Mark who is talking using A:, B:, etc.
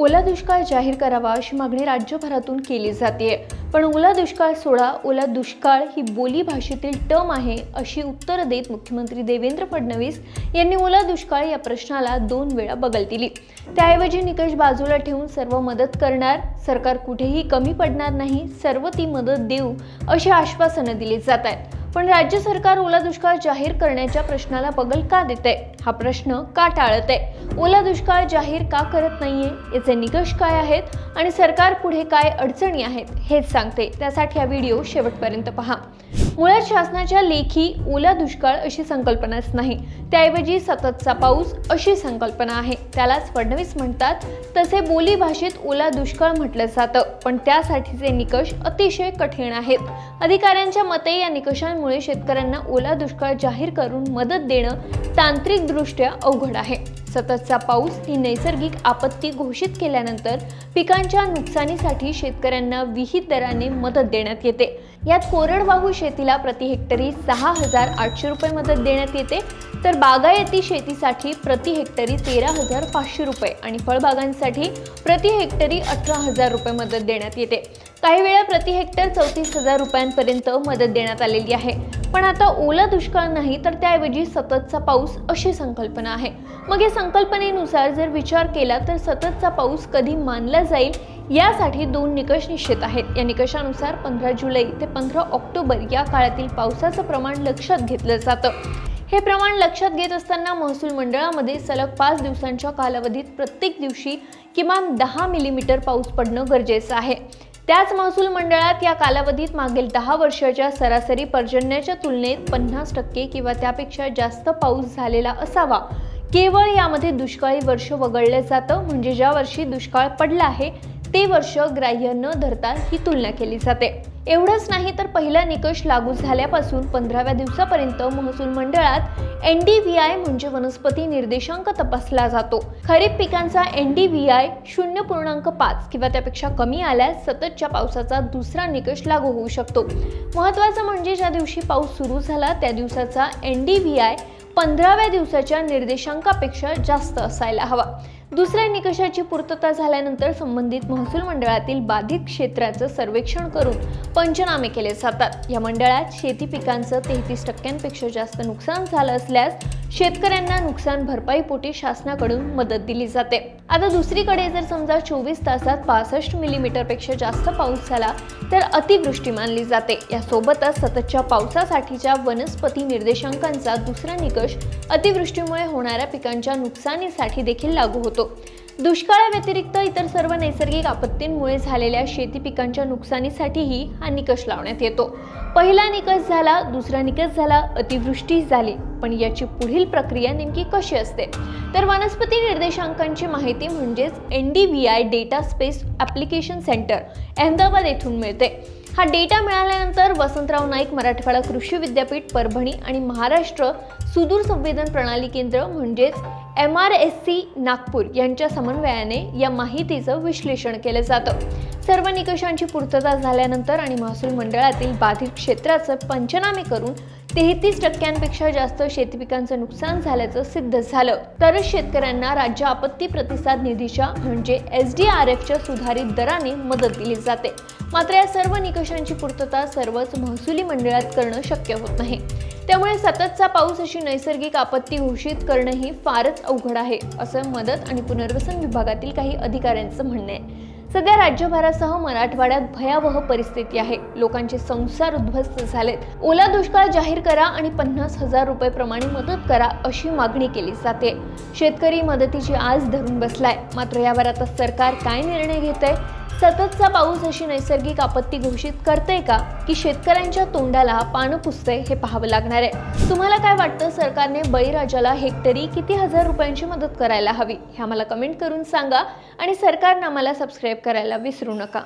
A: ओला दुष्काळ जाहीर करावा अशी मागणी राज्यभरातून केली जाते पण ओला दुष्काळ सोडा ओला दुष्काळ ही बोली भाषेतील टर्म आहे अशी उत्तरं देत मुख्यमंत्री देवेंद्र फडणवीस यांनी ओला दुष्काळ या प्रश्नाला दोन वेळा बगल दिली. त्याऐवजी निकष बाजूला ठेवून सर्व मदत करणार सरकार कुठेही कमी पडणार नाही सर्व ती मदत देऊ अशी आश्वासनं दिली जात आहेत. पण राज्य सरकार ओला दुष्काळ जाहीर करण्याच्या प्रश्नाला बगल का देते? हा प्रश्न का टाळत? आहे ओला दुष्काळ जाहीर का करत नाहीये? याचे निकष काय आहेत? आणि सरकार पुढे काय अडचणी आहेत? हेच सांगते. त्यासाठी हा व्हिडिओ शेवटपर्यंत पहा. मुळात शासनाच्या लेखी ओला दुष्काळ अशी संकल्पनाच नाही. त्याऐवजी सततचा पाऊस अशी संकल्पना आहे. त्यालाच फडणवीस म्हणतात तसे बोली भाषेत ओला दुष्काळ म्हटलं जातं पण त्यासाठीचे निकष अतिशय कठीण आहेत. अधिकाऱ्यांच्या मते या निकषांमुळे शेतकऱ्यांना ओला दुष्काळ जाहीर करून मदत देणं तांत्रिकदृष्ट्या अवघड आहे. सततचा पाऊस ही नैसर्गिक आपत्ती घोषित केल्यानंतर पिकांच्या नुकसानीसाठी शेतकऱ्यांना विहित दराने मदत देण्यात येते. यात कोरडवाहू शेतीला प्रति हेक्टरी सहा हजार आठशे रुपये मदत देण्यात येते. तर बागायती शेतीसाठी प्रति हेक्टरी तेरा हजार पाचशे रुपये आणि फळबागांसाठी प्रति हेक्टरी अठरा हजार रुपये मदत देण्यात येते. काही वेळा प्रति हेक्टर चौतीस हजार रुपयांपर्यंत मदत देण्यात आलेली आहे. पण आता ओला दुष्काळ नाही तर त्याऐवजी सततचा पाऊस अशी संकल्पना आहे. मग या संकल्पनेनुसार जर विचार केला तर सततचा पाऊस कधी मानला जाईल यासाठी दोन निकष निश्चित आहेत. या निकषानुसार पंधरा जुलै ते पंधरा ऑक्टोबर या काळातील पावसाचं प्रमाण लक्षात घेतलं जातं. हे प्रमाण लक्षात घेत असताना महसूल मंडळामध्ये सलग पाच दिवसांच्या कालावधीत प्रत्येक दिवशी किमान दहा मिलीमीटर पाऊस पडणं गरजेचं आहे. त्याच महसूल मंडळात या कालावधीत मागील दहा वर्षाच्या सरासरी पर्जन्याच्या तुलनेत पन्नास टक्के किंवा त्यापेक्षा जास्त पाऊस झालेला असावा. केवळ यामध्ये दुष्काळी वर्ष वगळलं जातं. म्हणजे ज्या वर्षी दुष्काळ पडला आहे ते वर्ष ग्राह्य न धरता ही तुलना केली जाते. एवढंच नाही तर पहिला निकष लागू झाल्यापासून पंधराव्या दिवसापर्यंत महसूल मंडळात एन डी व्ही आय म्हणजे वनस्पती निर्देशांक तपासला जातो. खरीप पिकांचा एन डी व्ही आय शून्य पूर्णांक पाच किंवा त्यापेक्षा कमी आल्यास सततच्या पावसाचा दुसरा निकष लागू होऊ शकतो. महत्त्वाचं म्हणजे ज्या दिवशी पाऊस सुरू झाला त्या दिवसाचा एन डी व्ही आय पंधराव्या दिवसाच्या निर्देशांकापेक्षा जास्त असायला हवा. दुसऱ्या निकषाची पूर्तता झाल्यानंतर संबंधित महसूल मंडळातील बाधित क्षेत्राचं सर्वेक्षण करून पंचनामे केले जातात. या मंडळात शेती पिकांचं तेहतीस टक्क्यांपेक्षा जास्त नुकसान झालं असल्यास शेतकऱ्यांना नुकसान भरपाईपोटी शासनाकडून मदत दिली जाते. आता दुसरीकडे जर समजा चोवीस तासात पासष्ट मिलीमीटरपेक्षा जास्त पाऊस झाला तर अतिवृष्टी मानली जाते. यासोबतच सततच्या पावसासाठीच्या वनस्पती निर्देशांकांचा दुसरा निकष अतिवृष्टीमुळे होणाऱ्या पिकांच्या नुकसानीसाठी देखील लागू होतो. दुष्काळाव्यतिरिक्त इतर सर्व नैसर्गिक आपत्तींमुळे झालेल्या शेती पिकांच्या नुकसानीसाठीही हा निकष लावण्यात येतो. पहिला निकष झाला दुसरा निकष झाला अतिवृष्टी झाली पण याची पुढील प्रक्रिया नेमकी कशी असते? तर वनस्पती निर्देशांकांची माहिती म्हणजेच N D V I data space application centre Ahmedabad येथून मिळते. हा डेटा मिळाल्यानंतर वसंतराव नाईक मराठवाडा कृषी विद्यापीठ परभणी आणि महाराष्ट्र सुदूर संवेदन प्रणाली केंद्र म्हणजेच M R S C Nagpur यांच्या समन्वयाने या माहितीचं विश्लेषण केलं जातं. सर्व निकषांची पूर्तता झाल्यानंतर आणि महसूल मंडळातील बाधित क्षेत्राचं पंचनामे करून तेहतीस टक्क्यांपेक्षा जास्त शेतीपिकांचं नुकसान झाल्याचं सिद्ध झालं. तरच शेतकऱ्यांना राज्य आपत्ती प्रतिसाद निधीच्या म्हणजे एस डी आर एफच्या सुधारित दराने मदत दिली जाते. मात्र या सर्व निकषांची पूर्तता सर्वच महसुली मंडळात करणं शक्य होत नाही. त्यामुळे सततचा पाऊस अशी नैसर्गिक आपत्ती घोषित करणंही फारच अवघड आहे असं मदत आणि पुनर्वसन विभागातील काही अधिकाऱ्यांचं म्हणणं आहे. सध्या राज्यभरासह मराठवाड्यात भयावह परिस्थिती आहे. लोकांचे संसार उद्ध्वस्त झालेत. ओला दुष्काळ जाहीर करा आणि पन्नास हजार रुपये प्रमाणे मदत करा अशी मागणी केली जाते. शेतकरी मदतीची आज धरून बसलाय. मात्र यावर आता सरकार काय निर्णय घेत आहे सततचा पाऊस अशी नैसर्गिक आपत्ती घोषित करते का? की शेतकऱ्यांच्या तोंडाला पानं पुसते हे पाहावं लागणार आहे. तुम्हाला काय वाटतं? सरकारने बळीराजाला हेक्टरी किती हजार रुपयांची मदत करायला हवी? हे आम्हाला कमेंट करून सांगा. आणि सरकारनं आम्हाला सबस्क्राईब करायला विसरू नका.